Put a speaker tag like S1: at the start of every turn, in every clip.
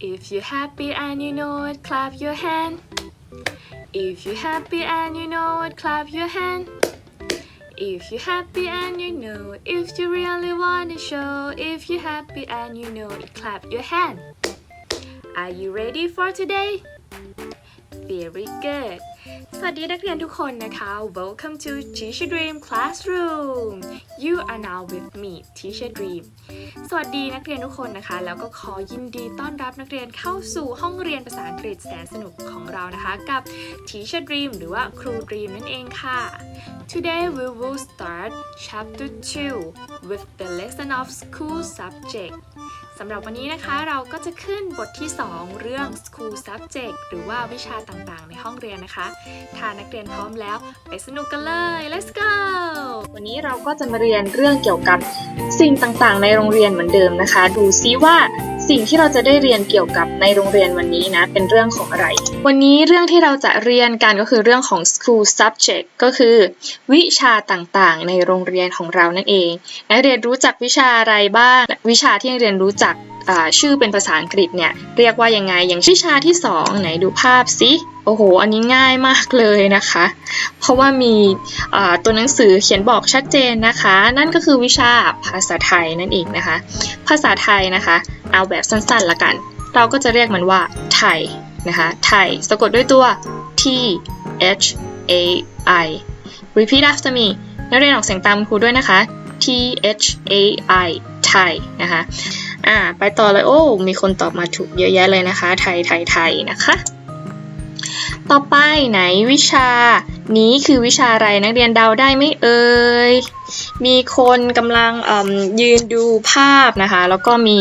S1: If you're happy and you know it, clap your hand. If you're happy and you know it, clap your hand. If you're happy and you know it, if you really want to show, if you're happy and you know it, clap your hand. Are you ready for today? Very good. สวัสดีนักเรียนทุกคนนะคะ Welcome to Teacher Dream Classroom. You are now with me, Teacher Dream. สวัสดีนักเรียนทุกคนนะคะ แล้วก็ขอยินดีต้อนรับนักเรียนเข้าสู่ห้องเรียนภาษาอังกฤษแสนสนุกของเรานะคะ กับ Teacher Dream หรือว่าครู Dream นั่นเองค่ะ Today we will start chapter 2 with the lesson of school subject สำหรับวันนี้นะคะเราก็จะขึ้นบทที่ 2 เรื่อง school subject หรือว่าวิชาต่างๆ ในห้องเรียนนะคะ ถ้านักเรียนพร้อมแล้ว ไปสนุกกันเลย let's go วันนี้เราก็จะมาเรียนเรื่องเกี่ยวกับสิ่งต่างๆ ในโรงเรียนเหมือนเดิมนะคะ ดูซิว่า สิ่งที่เราจะได้เรียนเกี่ยวกับในโรงเรียนวันนี้นะเป็นเรื่องของอะไร วันนี้เรื่องที่เราจะเรียนกันก็คือเรื่องของ school subject ก็คือ วิชาต่างๆ ในโรงเรียนของเรานั่นเอง นักเรียนรู้จักวิชาอะไรบ้าง วิชาที่นักเรียนรู้จักชื่อเป็นภาษาอังกฤษเนี่ยเรียกว่ายังไง อย่างวิชาที่สองไหนดูภาพสิ โอ้โห อันนี้ง่ายมากเลยนะคะ เพราะว่ามีตัวหนังสือเขียนบอกชัดเจนนะคะ นั่นก็คือวิชาภาษาไทยนั่นเองนะคะ ภาษาไทยนะคะ เอาแบบสั้นๆละกัน เราก็จะเรียกมันว่าไทยนะคะ ไทย สะกดด้วยตัว T H A I repeat after me นักเรียนออกเสียงตามครูด้วยนะคะ T H A I ไทยนะคะ อ่า ไปต่อเลย โอ้ มีคนตอบมาถูกเยอะแยะเลยนะคะ ไทย ไทย ไทยนะคะ ต่อไปไหนวิชา นี้คือวิชาอะไรนักเรียนเดาได้ไหมเอ่ย มีคนกำลังยืนดูภาพนะคะ แล้วก็มี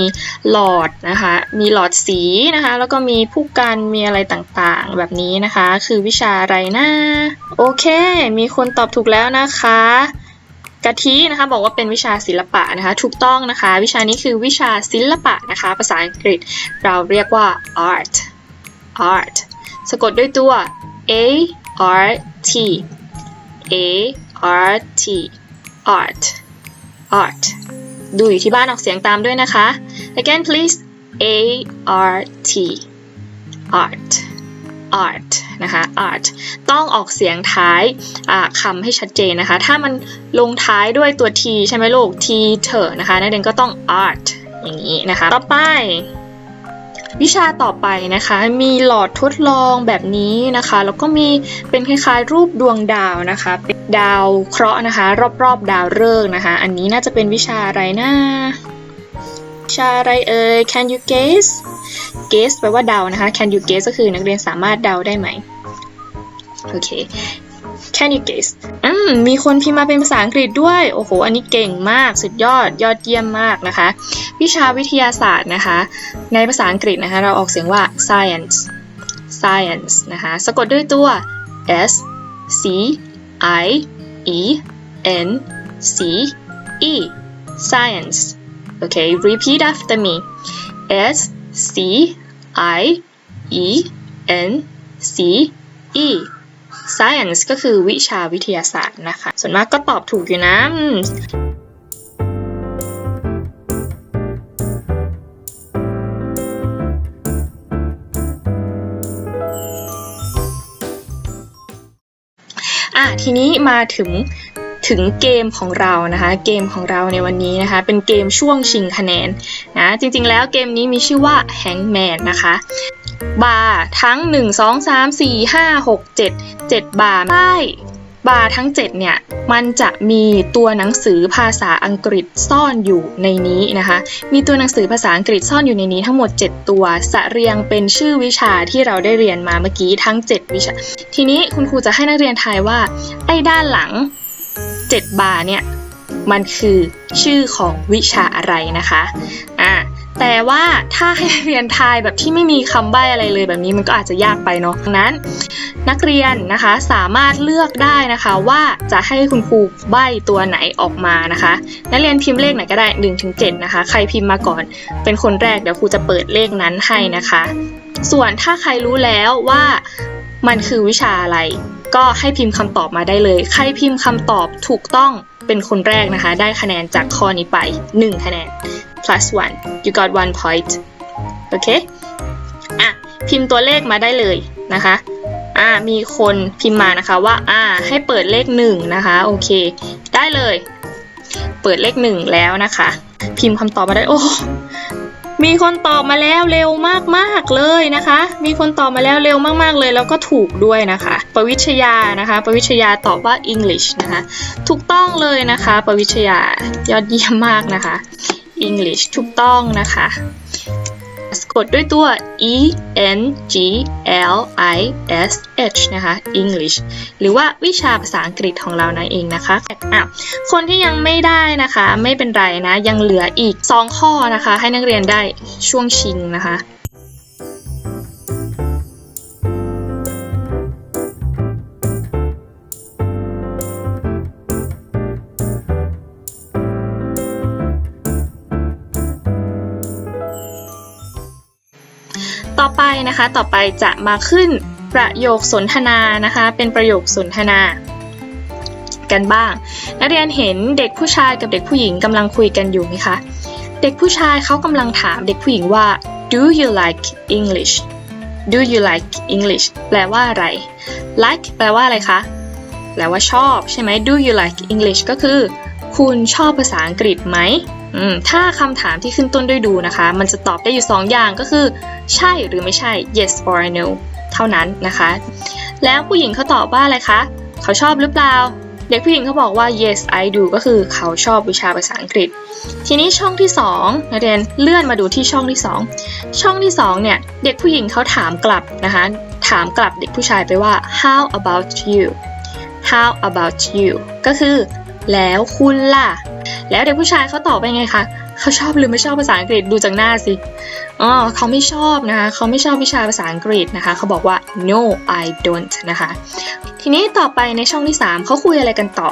S1: หลอดนะคะ มีหลอดสีนะคะ แล้วก็มีผู้กันมีอะไรต่างๆ แบบนี้นะคะ คือวิชาอะไรนะโอเค มีคนตอบถูกแล้วนะคะกะทินะคะบอกว่าเป็นวิชาศิลปะนะคะถูกต้องนะคะ วิชานี้คือวิชาศิลปะนะคะ ภาษาอังกฤษเราเรียกว่า art art สะกดด้วยตัว a r t a r t art art ดูอยู่ที่บ้านออกเสียงตามด้วยนะคะ again please a r t art art นะคะ art ต้องออกเสียงท้ายคำให้ชัดเจนนะคะ ถ้ามันลงท้ายด้วยตัว t ใช่ไหมลูก t เถอะนะคะ นักเรียนก็ต้อง art อย่างนี้นะคะ ต่อไป วิชาต่อไปนะคะ มีหลอดทดลองแบบนี้นะคะ แล้วก็มีเป็นคล้ายๆรูปดวงดาวนะคะ เป็นดาวเคราะห์นะคะ รอบๆดาวฤกษ์นะคะ อันนี้น่าจะเป็นวิชาอะไรนะวิชาอะไรเอ่ย can you guess guess แปลว่าเดานะคะ can you guess ก็คือนักเรียนสามารถเดาได้ไหม โอเค can you guess อืมมีคนพิมพ์มาเป็นภาษาอังกฤษด้วย โอ้โห อันนี้เก่งมาก สุดยอด ยอดเยี่ยมมากนะคะ วิชาวิทยาศาสตร์นะคะ ในภาษาอังกฤษนะคะ เราออกเสียงว่า science science นะคะ สะกดด้วยตัว s c i e n c e science โอเค repeat after me s c i e n c e science ก็คือวิชาวิทยาศาสตร์นะคะ ส่วนมากก็ตอบถูกอยู่นะอะทีนี้มาถึง ถึงเกมของเรานะคะ เกมของเราในวันนี้นะคะ เป็นเกมช่วงชิงคะแนนนะจริงๆแล้วเกมนี้มีชื่อว่า Hangman นะคะ บาร์ทั้ง 1 2 3 4 5 6 7 7 บาร์ใต้บาร์ทั้ง 7 เนี่ย มันจะมีตัวหนังสือภาษาอังกฤษซ่อนอยู่ในนี้นะคะ มีตัวหนังสือภาษาอังกฤษซ่อนอยู่ในนี้ทั้งหมด 7 ตัวสะเรียงเป็นชื่อวิชาที่เราได้เรียนมาเมื่อกี้ทั้ง 7 วิชา ทีนี้คุณครูจะให้นักเรียนทายว่าไอ้ด้านหลัง 7 บาร์เนี่ยมันคือชื่อของวิชาอะไรนะคะอ่าแต่ว่าถ้าให้เรียนทายแบบที่ไม่มีคำใบ้อะไรเลยแบบนี้มันก็อาจจะยากไปเนาะดังนั้น นักเรียนนะคะสามารถเลือกได้นะคะว่าจะให้คุณครูใบ้ตัวไหนออกมานะคะ นักเรียนพิมพ์เลขไหนก็ได้1ถึง7นะคะ ใครพิมพ์มาก่อน เป็นคนแรกเดี๋ยวครูจะเปิดเลขนั้นให้นะคะ ส่วนถ้าใครรู้แล้วว่ามันคือวิชาอะไร ก็ให้พิมพ์คำตอบมาได้เลย ใครพิมพ์คำตอบถูกต้องเป็นคนแรกนะคะ ได้คะแนนจากข้อนี้ไป 1 คะแนน plus one you got one point โอเค อะ พิมพ์ตัวเลขมาได้เลยนะคะ อ่า มีคนพิมพ์มานะคะว่า อ่า ให้เปิดเลขหนึ่งนะคะ โอเค ได้เลย เปิดเลขหนึ่งแล้วนะคะ พิมพ์คำตอบมาได้ โอ้ มีคนตอบมาแล้วเร็วมากๆเลยนะคะ มีคนตอบมาแล้วเร็วมากๆเลย แล้วก็ถูกด้วยนะคะ ปวิชยานะคะ ปวิชยาตอบว่า English นะคะ ถูกต้องเลยนะคะ ปวิชยายอดเยี่ยมมากนะคะ English ถูกต้องนะคะ สะกดด้วยตัว e n g l i s h นะคะ English หรือว่าวิชาภาษาอังกฤษของเรานั่นเองนะคะอะคนที่ยังไม่ได้นะคะ ไม่เป็นไรนะ ยังเหลืออีก 2 ข้อนะคะ ให้นักเรียนได้ช่วงชิงนะคะ นะคะ ต่อไปจะมาขึ้นประโยคสนทนานะคะ เป็นประโยคสนทนา กันบ้าง นักเรียนเห็นเด็กผู้ชายกับเด็กผู้หญิงกำลังคุยกันอยู่ไหมคะ เด็กผู้ชายเขากำลังถามเด็กผู้หญิงว่า do you like English do you like English แปลว่าอะไร like แปลว่าอะไรคะ แปลว่าชอบใช่ไหม do you like English ก็คือ คุณชอบภาษาอังกฤษไหมอืม ถ้าคำถามที่ขึ้นต้นด้วยดูนะคะ มันจะตอบได้อยู่ 2 อย่างก็คือ ใช่หรือไม่ใช่ yes or no เท่านั้นนะคะ แล้วผู้หญิงเขาตอบว่าอะไรคะ เขาชอบหรือเปล่า เด็กผู้หญิงเขาบอกว่า yes I do ก็คือเขาชอบวิชาภาษาอังกฤษ ทีนี้ช่องที่2นักเรียนเลื่อนมาดูที่ช่องที่ 2 ช่องที่2เนี่ยเด็กผู้หญิงเขาถามกลับนะคะ ถามกลับเด็กผู้ชายไปว่า how about you how about you ก็คือ แล้วคุณล่ะ แล้วเด็กผู้ชายเขาตอบไปไงคะเขาชอบหรือไม่ชอบภาษาอังกฤษดูจากหน้าสิอ๋อเขาไม่ชอบนะคะเขาไม่ชอบวิชาภาษาอังกฤษนะคะเขาบอกว่า no I don't นะคะ ทีนี้ต่อไปในช่องที่ 3เขาคุยอะไรกันต่อ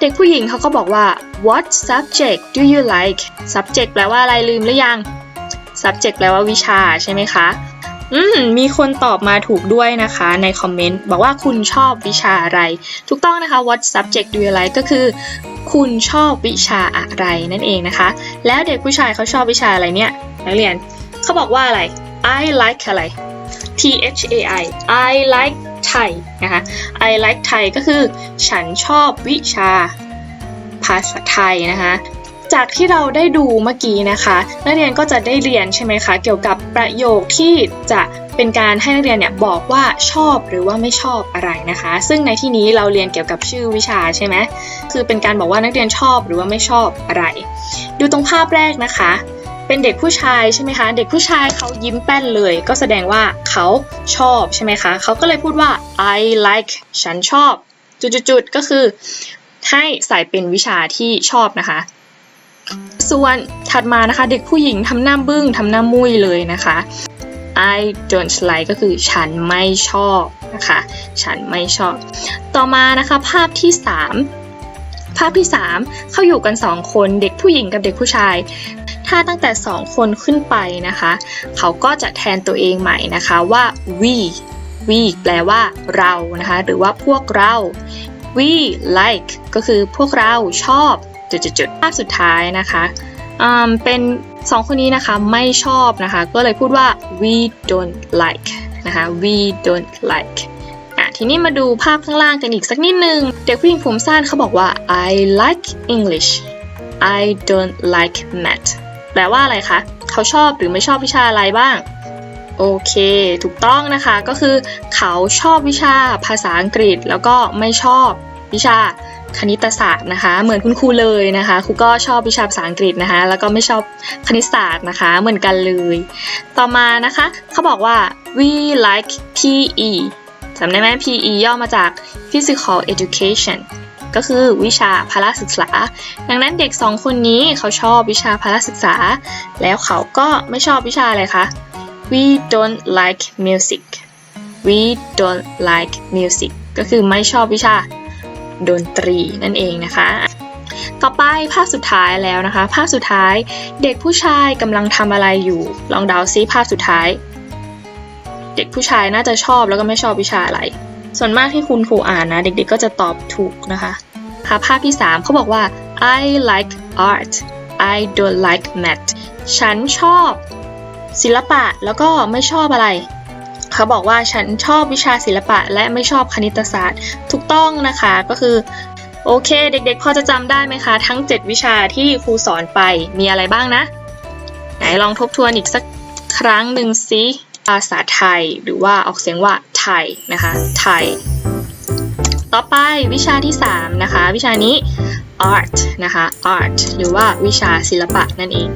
S1: เด็กผู้หญิงเขาก็บอกว่า what subject do you like subject แปลว่าอะไรลืมหรือยัง subject แปลว่าวิชาใช่ไหมคะ อืมมีคนตอบมาถูกด้วยนะคะในคอมเมนต์บอกว่าคุณชอบวิชาอะไร ถูกต้องนะคะ what subject do you like ก็คือ คุณชอบวิชาอะไรนั่นเองนะคะ แล้วเด็กผู้ชายเขาชอบวิชาอะไรเนี่ยนักเรียนเขาบอกว่าอะไร I like อะไร T H A I I like Thai นะคะ I like Thai ก็คือ ฉันชอบวิชาภาษาไทยนะคะ จากที่เราได้ดูเมื่อกี้นะคะ นักเรียนก็จะได้เรียนใช่ไหมคะ เกี่ยวกับประโยคที่จะเป็นการให้นักเรียนเนี่ยบอกว่าชอบหรือว่าไม่ชอบอะไรนะคะ ซึ่งในที่นี้เราเรียนเกี่ยวกับชื่อวิชาใช่ไหมคือเป็นการบอกว่านักเรียนชอบหรือว่าไม่ชอบอะไร ดูตรงภาพแรกนะคะ เป็นเด็กผู้ชายใช่ไหมคะ เด็กผู้ชายเขายิ้มแป้นเลย ก็แสดงว่าเขาชอบใช่ไหมคะเขาก็เลยพูดว่า I like ฉันชอบ จุดๆๆก็คือให้ใส่เป็นวิชาที่ชอบนะคะ ส่วนถัดมานะคะเด็กผู้หญิงทำหน้าบึ้งทำหน้ามุ้ยเลยนะคะ I don't like ก็คือฉันไม่ชอบนะคะ ฉันไม่ชอบ ต่อมานะคะภาพที่ 3 ภาพที่ 3 เขาอยู่กัน 2 คนเด็กผู้หญิงกับเด็กผู้ชาย ถ้าตั้งแต่ 2 คนขึ้นไปนะคะ เขาก็จะแทนตัวเองใหม่นะคะว่า we we แปลว่าเรานะคะ หรือว่าพวกเรา we like ก็คือพวกเราชอบ จุดๆๆภาพสุดท้ายนะคะเป็นสองคนนี้นะคะไม่ชอบนะคะ ก็เลยพูดว่า we don't like นะคะ we don't like อะทีนี้มาดูภาพข้างล่างกันอีกสักนิดนึง เด็กผู้หญิงผมสั้นเขาบอกว่า I like English I don't like math แปลว่าอะไรคะ เขาชอบหรือไม่ชอบวิชาอะไรบ้าง โอเค ถูกต้องนะคะ ก็คือเขาชอบวิชาภาษาอังกฤษ แล้วก็ไม่ชอบวิชา คณิตศาสตร์นะคะ เหมือนคุณครูเลยนะคะครูก็ชอบวิชาภาษาอังกฤษนะคะ แล้วก็ไม่ชอบคณิตศาสตร์นะคะ เหมือนกันเลย ต่อมานะคะเขาบอกว่า we like PE จำได้ไหม PE ย่อมาจาก physical education ก็คือวิชาพละศึกษา ดังนั้นเด็กสองคนนี้เขาชอบวิชาพละศึกษา แล้วเขาก็ไม่ชอบวิชาอะไรคะ we don't like music we don't like music ก็คือไม่ชอบวิชา ดนตรีนั่นเองนะคะ ต่อไปภาพสุดท้ายแล้วนะคะ ภาพสุดท้ายเด็กผู้ชายกำลังทำอะไรอยู่ ลองเดาซิภาพสุดท้าย เด็กผู้ชายน่าจะชอบแล้วก็ไม่ชอบวิชาอะไร ส่วนมากที่คุณครูอ่านนะ เด็กๆก็จะตอบถูกนะคะค่ะภาพที่ 3เขาบอกว่า I like art I don't like math ฉันชอบศิลปะแล้วก็ไม่ชอบอะไร เขาบอกว่าฉันชอบวิชาศิลปะและไม่ชอบคณิตศาสตร์ ถูกต้องนะคะก็คือโอเค เด็กๆ พอจะจำได้ไหมคะ ทั้ง 7 วิชาที่ครูสอนไปมีอะไรบ้างนะ ไหนลองทบทวนอีกสักครั้งหนึ่งสิภาษาไทย หรือว่าออกเสียงว่าไทยนะคะไทย ต่อไปวิชาที่ 3 นะคะ วิชานี้ art นะคะ art หรือว่าวิชาศิลปะนั่นเอง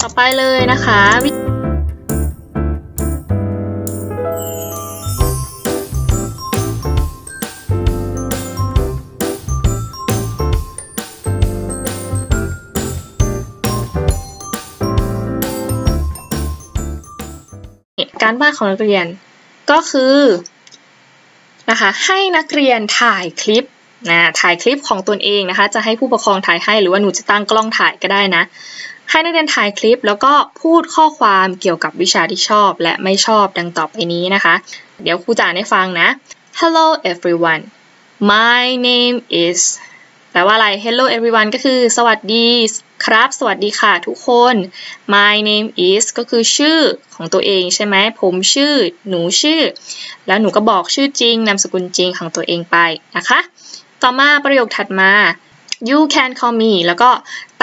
S1: ต่อไปเลยนะคะ การบ้านของนักเรียน ก็คือนะคะให้นักเรียนถ่ายคลิปนะถ่ายคลิปของตนเองนะคะ จะให้ผู้ปกครองถ่ายให้หรือว่าหนูจะตั้งกล้องถ่ายก็ได้นะ ให้นักเรียนถ่ายคลิปแล้วก็พูดข้อความเกี่ยวกับวิชาที่ชอบและไม่ชอบดังต่อไปนี้นะคะ เดี๋ยวครูจะอ่านให้ฟังนะ Hello everyone my name is แปลว่าอะไร Hello everyone ก็คือสวัสดี ครับ สวัสดีค่ะทุกคน My name is ก็คือชื่อของตัวเองใช่ไหม ผมชื่อ หนูชื่อ แล้วหนูก็บอกชื่อจริง นามสกุลจริงของตัวเองไปนะคะ ต่อมาประโยคถัดมา you can call me แล้วก็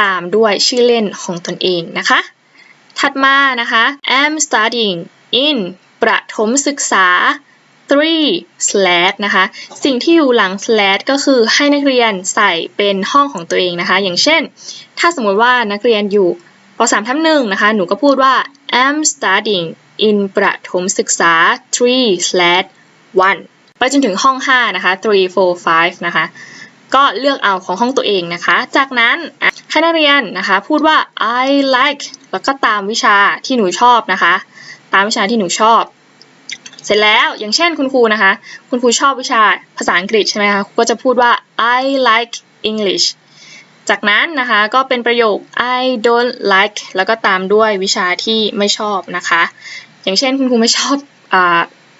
S1: ตามด้วยชื่อเล่นของตนเองนะคะ ถัดมานะคะ I'm studying in ประถมศึกษา three slash นะคะ สิ่งที่อยู่หลัง slash ก็คือให้นักเรียนใส่เป็นห้องของตัวเองนะคะ อย่างเช่น ถ้าสมมติว่านักเรียนอยู่ป .3 ทับหนึ่งนะคะ หนูก็พูดว่า I'm studying in ประถมศึกษา three slash one ไปจนถึงห้อง 5 นะคะ three four five นะคะ ก็เลือกเอาของห้องตัวเองนะคะ จากนั้นให้นักเรียนนะคะ พูดว่า I like แล้วก็ตามวิชาที่หนูชอบนะคะ ตามวิชาที่หนูชอบ เสร็จแล้วอย่างเช่นคุณครูนะคะ คุณครูชอบวิชาภาษาอังกฤษใช่ไหมคะก็จะพูดว่า I like English จากนั้นนะคะก็เป็นประโยค I don't like แล้วก็ตามด้วยวิชาที่ไม่ชอบนะคะ อย่างเช่นคุณครูไม่ชอบอ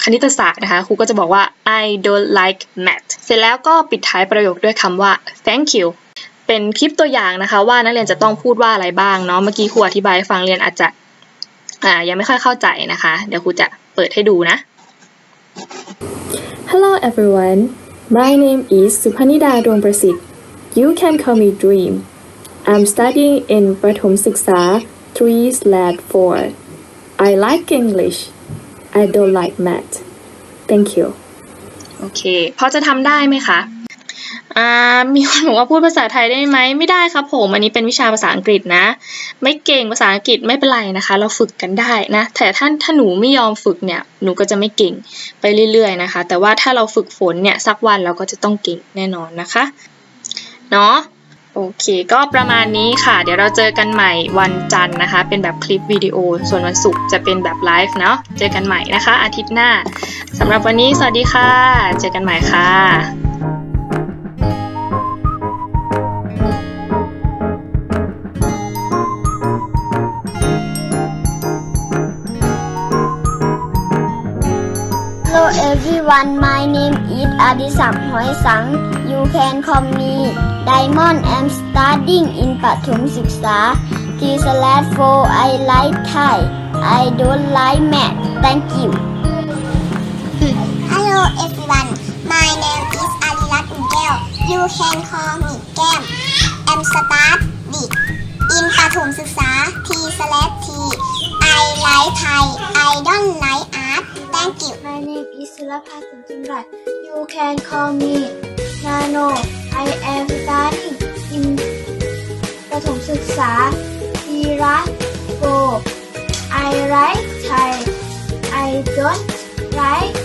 S1: คณิตศาสตร์นะคะครูก็จะบอกว่า I don't like math เสร็จแล้วก็ปิดท้ายประโยคด้วยคำว่า thank you เป็นคลิปตัวอย่างนะคะ ว่านักเรียนจะต้องพูดว่าอะไรบ้างเนาะเมื่อกี้ครูอธิบายให้ฟังเรียนอาจจะยังไม่ค่อยเข้าใจนะคะ เดี๋ยวครูจะเปิดให้ดูนะ
S2: Hello everyone. My name is Supanida Dongprasit. You can call me Dream. I'm studying in Prathom Siksa 3 slash 4. I like English. I don't like math. Thank you.
S1: โอเค พอจะทำได้ไหมคะ อ่ามีคนบอกว่าพูดภาษาไทยได้ไหมไม่ได้ครับผมอันนี้เป็นวิชาภาษาอังกฤษนะ ไม่เก่งภาษาอังกฤษไม่เป็นไรนะคะ เราฝึกกันได้นะ แต่ถ้าถ้าหนูไม่ยอมฝึกเนี่ยหนูก็จะไม่เก่งไปเรื่อยๆนะคะ แต่ว่าถ้าเราฝึกฝนเนี่ยสักวันเราก็จะต้องเก่งแน่นอนนะคะเนาะโอเค ก็ประมาณนี้ค่ะ เดี๋ยวเราเจอกันใหม่วันจันทร์นะคะ เป็นแบบคลิปวิดีโอ ส่วนวันศุกร์จะเป็นแบบไลฟ์เนาะเจอกันใหม่นะคะ อาทิตย์หน้าสำหรับวันนี้สวัสดีค่ะ เจอกันใหม่ค่ะ
S3: everyone, my name is Adisak Hoi Sang. You can call me Diamond. I'm studying in Pathum Siksa. T slash 4. I like Thai. I don't like math. Thank you.
S4: Hello everyone, my name is Alirat Ungel. You can call me Gam. I'm studying in Pathum Siksa T slash T. I like Thai. I don't like art. Thank you.
S3: My name is Surapha Simsimrat. You can call me Nano. I am studying in ประถม
S5: ศึกษาทีรัสโก
S3: I write Thai. I don't write